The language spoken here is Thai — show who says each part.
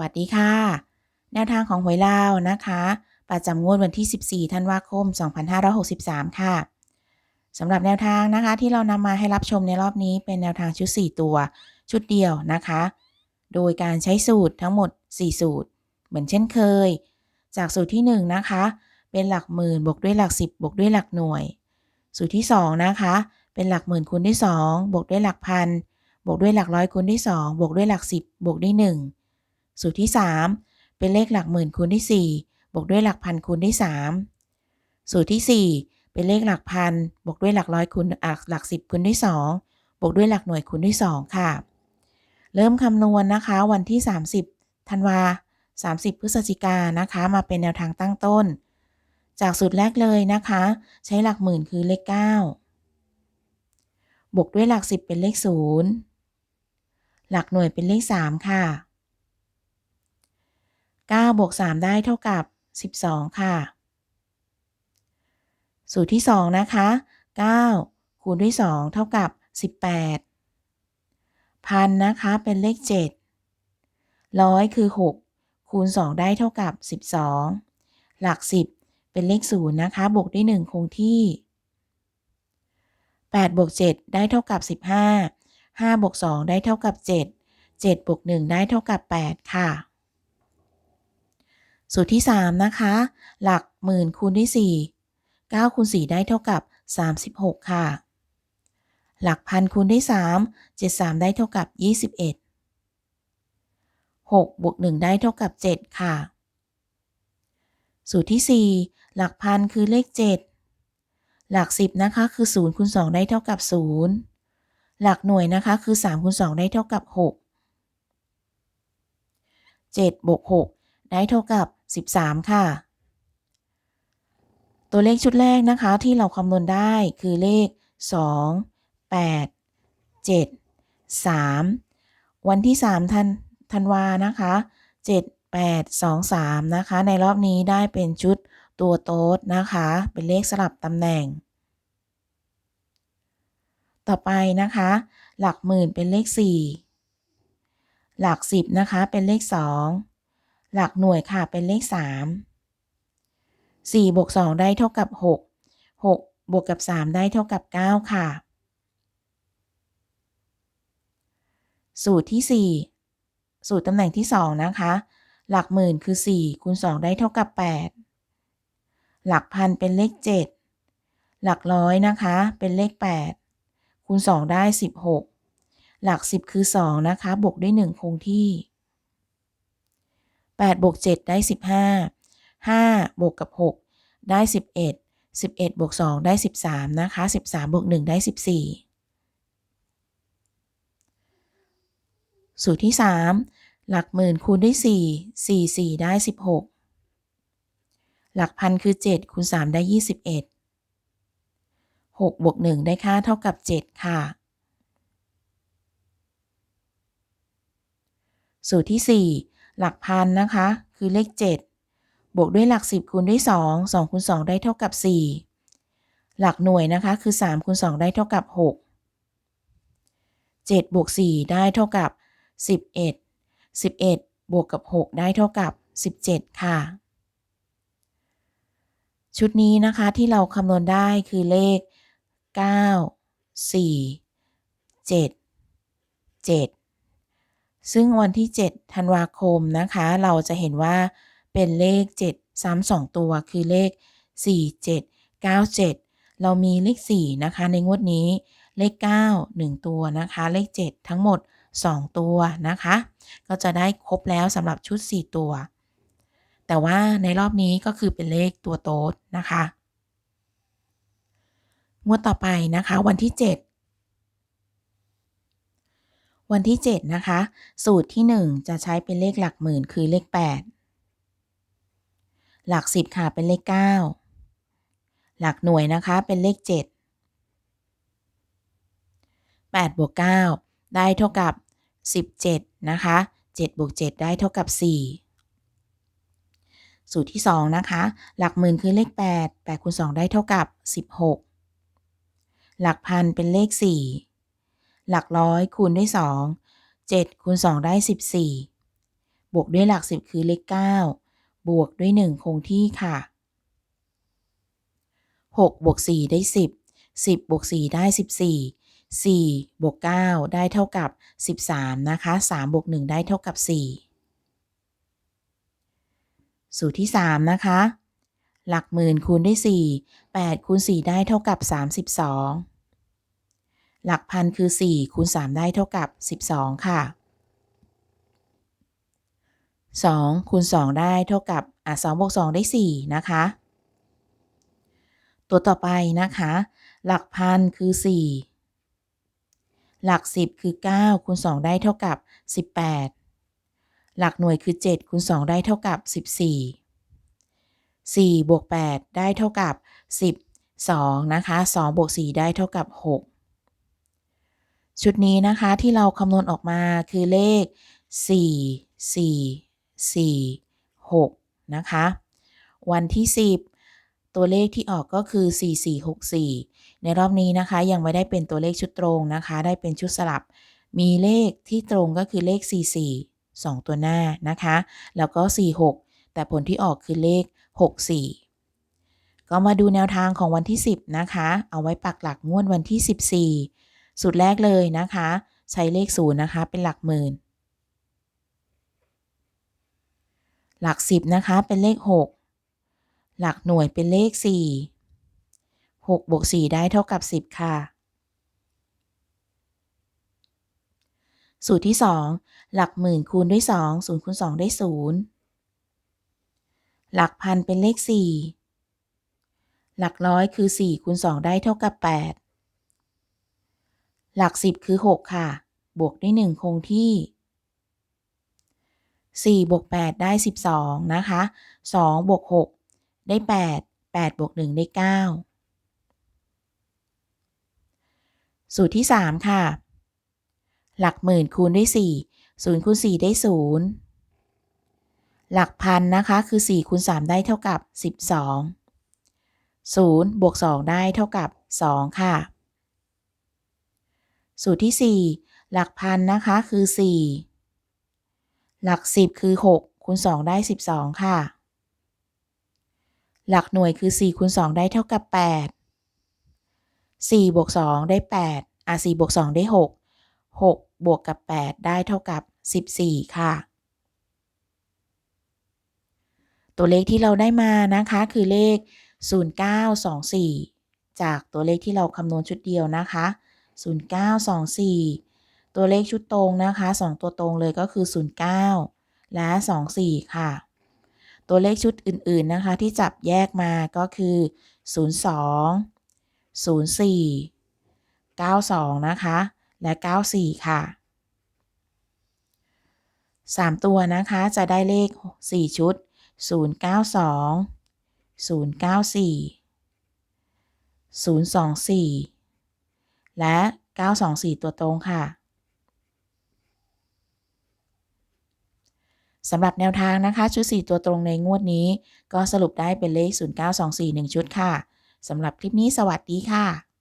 Speaker 1: วัสดีค่ะ แนวทางของหวยลาวนะคะ ประจำงวดวันที่ 14 ธันวาคม 2563 ค่ะสำหรับแนวทางนะคะ ที่เรานำมาให้รับชมในรอบนี้เป็นแนวทางชุด 4 ตัว ชุดเดียวนะคะ โดยการใช้สูตรทั้งหมด 4 สูตร เหมือนเช่นเคย จากสูตรที่ 1 นะคะ เป็นหลักหมื่นบวกด้วยหลัก 10บวกด้วยหลักหน่วย สูตรที่ 2 นะคะ เป็นหลักหมื่นคูณด้วย2บวกด้วยหลักพันบวกด้วยหลักร้อยคูณด้วย2บวกด้วยหลัก 10บวกด้วย1 สูตรที่ 3 เป็นเลขหลักหมื่นคูณด้วย4บวกด้วยหลักพันคูณด้วย3สูตรที่ 4 เป็นเลขหลักพันบวกด้วยหลักร้อยคูณหลัก10คูณด้วย2บวกด้วยหลักหน่วยคูณด้วย 2 ค่ะ เริ่มคำนวณนะคะวันที่ 30ธันวา30 พฤศจิกานนะคะ มาเป็นแนวทางตั้งต้น จากสูตรแรกเลยนะคะ ใช้หลักหมื่นคือเลข 9 บวกด้วยหลัก 10 เป็นเลข 0 หลักหน่วยเป็นเลข 3 ค่ะ 9บวก3ได้เท่ากับ 12 ค่ะ สูตรที่ 2 นะคะ 9 คูณด้วย 2 เท่ากับ 18 พันนะคะ เป็นเลข 7 ร้อยคือ 6 คูณ 2 ได้เท่ากับ 12 หลัก 10 เป็นเลข 0 นะคะ บวกด้วย 1 คงที่ 8 บวก 7 ได้เท่ากับ 15 5 บวก 2 ได้เท่ากับ 7 7 บวก 1 ได้เท่ากับ 8 ค่ะ สูตรที่ 3 นะคะ หลักหมื่นคูณด้วย 4 9คูณ4ได้เท่ากับ 36 ค่ะ หลักพันคูณด้วย 3 73 ได้เท่ากับ 21 6บวก1ได้เท่ากับ 7 ค่ะ สูตรที่ 4 หลักพันคือเลข 7 หลัก 10 นะคะ คือ0คูณ2ได้เท่ากับ 0 หลักหน่วยนะคะ คือ3คูณ2ได้เท่ากับ 6 7บวก6ได้เท่ากับ 13 ค่ะ ตัวเลขชุดแรกนะคะ ที่เราคำนวณได้คือเลข 2 8 7 3 วันที่ 3 ธันธันวานะคะ 7 8 2 3 นะคะ ในรอบนี้ได้เป็นชุดตัวโต๊ดนะคะ เป็นเลขสลับตำแหน่ง ต่อไปนะคะ หลักหมื่นเป็นเลข 4 หลัก 10 นะคะ เป็นเลข 2 หลักหน่วยค่ะเป็นเลข 3 4บวก2ได้เท่ากับ 6 6 บวกกับ 3 ได้เท่ากับ 9 ค่ะ สูตรที่ 4 สูตรตำแหน่งที่ 2 นะคะ หลักหมื่นคือ 4คูณ2ได้เท่ากับ 8 หลักพันเป็นเลข 7 หลักร้อยนะคะเป็นเลข 8คูณ2ได้ 16 หลัก 10 คือ 2 นะคะ บวกด้วย 1 คงที่ 8บวก7ได้ 15 5บวกกับ 6 ได้ 11 11บวก2ได้ 13 นะคะ 13บวก1ได้ 14 สูตรที่ 3 หลักหมื่นคูณด้วย 4 4 4 ได้ 16 หลักพันคือ 7คูณ3ได้ 21 6บวก1ได้ค่าเท่ากับ 7 ค่ะ สูตรที่ 4 หลักพันนะคะ คือเลข 7 บวกด้วยหลัก 10คูณด้วย 2 2คูณ2ได้เท่ากับ 4 หลักหน่วยนะคะ คือ3คูณ2ได้เท่ากับ 6 7บวก4ได้เท่ากับ 11 11 บวกกับ 6 ได้เท่ากับ 17 ค่ะ ชุดนี้นะคะที่เราคำนวณได้คือเลข 9 4 7 7 ซึ่งวันที่ 7 ธันวาคมนะคะ เราจะเห็นว่าเป็นเลข 7 ซ้ำ2ตัวคือเลข 4 7 9 7 เรามีเลข 4 นะคะ ในงวดนี้เลข 9 1 ตัวนะคะ เลข 7 ทั้งหมด 2 ตัวนะคะ ก็จะได้ครบแล้วสำหรับชุด 4 ตัว แต่ว่าในรอบนี้ก็คือเป็นเลขตัวโต๊ดนะคะ งวดต่อไปนะคะวันที่ 7 วันที่ 7 นะคะ สูตรที่ 1 จะใช้เป็นเลขหลักหมื่นคือเลข 8 หลัก 10 ค่ะเป็นเลข 9 หลักหน่วยนะคะเป็นเลข 7 8บวก9ได้เท่ากับ 17 นะคะ7บวก7ได้เท่ากับ 4 สูตรที่ 2 นะคะ หลักหมื่นคือเลข 8 8คูณ2ได้เท่ากับ 16 หลักพันเป็นเลข 4 หลักร้อยคูณด้วย 2 7คูณ2ได้ 14 บวกด้วยหลัก 10 คือเลข 9 บวกด้วย 1 คงที่ค่ะ 6 บวก 4 ได้ 10 10 บวก 4 ได้ 14 4 บวก 9 ได้เท่ากับ 13 นะคะ 3 บวก 1 ได้เท่ากับ 4 สูตรที่ 3 นะคะ หลักหมื่นคูณด้วย 4 8คูณ4ได้เท่ากับ 32 หลักพันคือ 4 คูณ 3 ได้เท่ากับ 12 ค่ะ 2 คูณ 2 ได้เท่ากับอะ2บวก2ได้ 4 นะคะ ตัวต่อไปนะคะ หลักพันคือ 4 หลัก 10 คือ 9 คูณ 2 ได้เท่ากับ 18 หลักหน่วยคือ 7 คูณ 2 ได้เท่ากับ 14 4บวก8ได้เท่ากับ12นะคะ 2 บวก 4 ได้เท่ากับ 6 ชุดนี้นะคะที่เราคำนวณออกมาคือเลข 4 4 4 6 นะคะ วันที่ 10 ตัวเลขที่ออกก็คือ 4464 ในรอบนี้นะคะ ยังไม่ได้เป็นตัวเลขชุดตรงนะคะ ได้เป็นชุดสลับ มีเลขที่ตรงก็คือเลข 44 2 ตัวหน้านะคะ แล้วก็ 46 แต่ผลที่ออกคือเลข 64 ก็มาดูแนวทางของวันที่ 10 นะคะ เอาไว้ปักหลักงวดวันที่ 14 สุดแรกเลยนะคะ ใช้เลข0นะคะ เป็นหลักหมื่น หลัก10นะคะเป็นเลข6หลักหน่วยเป็นเลข4 6บวก4ได้เท่ากับ10ค่ะ สูตรที่2หลักหมื่นคูณด้วย2 0คูณ2ได้0หลักพันเป็นเลข4หลักร้อยคือ4คูณ2ได้เท่ากับ8 หลัก10คือ 6 ค่ะ บวกด้วย 1 คงที่ 4 บวก 8 ได้ 12 นะคะ 2 บวก 6 ได้ 8 8 บวก 1 ได้ 9 สูตรที่ 3 ค่ะ หลักหมื่นคูณด้วย 4 0คูณ4ได้ 0 หลักพันนะคะ คือ 4คูณ3ได้เท่ากับ 12 0 บวก 2 ได้เท่ากับ 2 ค่ะ สูตรที่ 4 หลักพันนะคะคือ 4 หลัก 10 คือ 6 คูณ 2 ได้ 12 ค่ะ หลักหน่วยคือ 4 คูณ 2 ได้เท่ากับ 8 4 บวก 2 ได้ 8 อะ 4 บวก 2 ได้ 6 6 บวกกับ 8 ได้เท่ากับ 14 ค่ะ ตัวเลขที่เราได้มานะคะคือเลข 0924 จากตัวเลขที่เราคำนวณชุดเดียวนะคะ 0924 ตัวเลขชุดตรงนะคะ 2 ตัวตรงเลยก็คือ 09 และ 24 ค่ะ ตัวเลขชุดอื่นๆนะคะ ที่จับแยกมาก็คือ 02 04 92 นะคะ และ 94 ค่ะ 3 ตัวนะคะจะได้เลข 4 ชุด 092 094 024 และ 924 ตัวตรงค่ะสำหรับแนวทางนะคะ ชุด 4 ตัวตรงในงวดนี้ ก็สรุปได้เป็นเลข 0924 1 ชุดค่ะสำหรับคลิปนี้สวัสดีค่ะ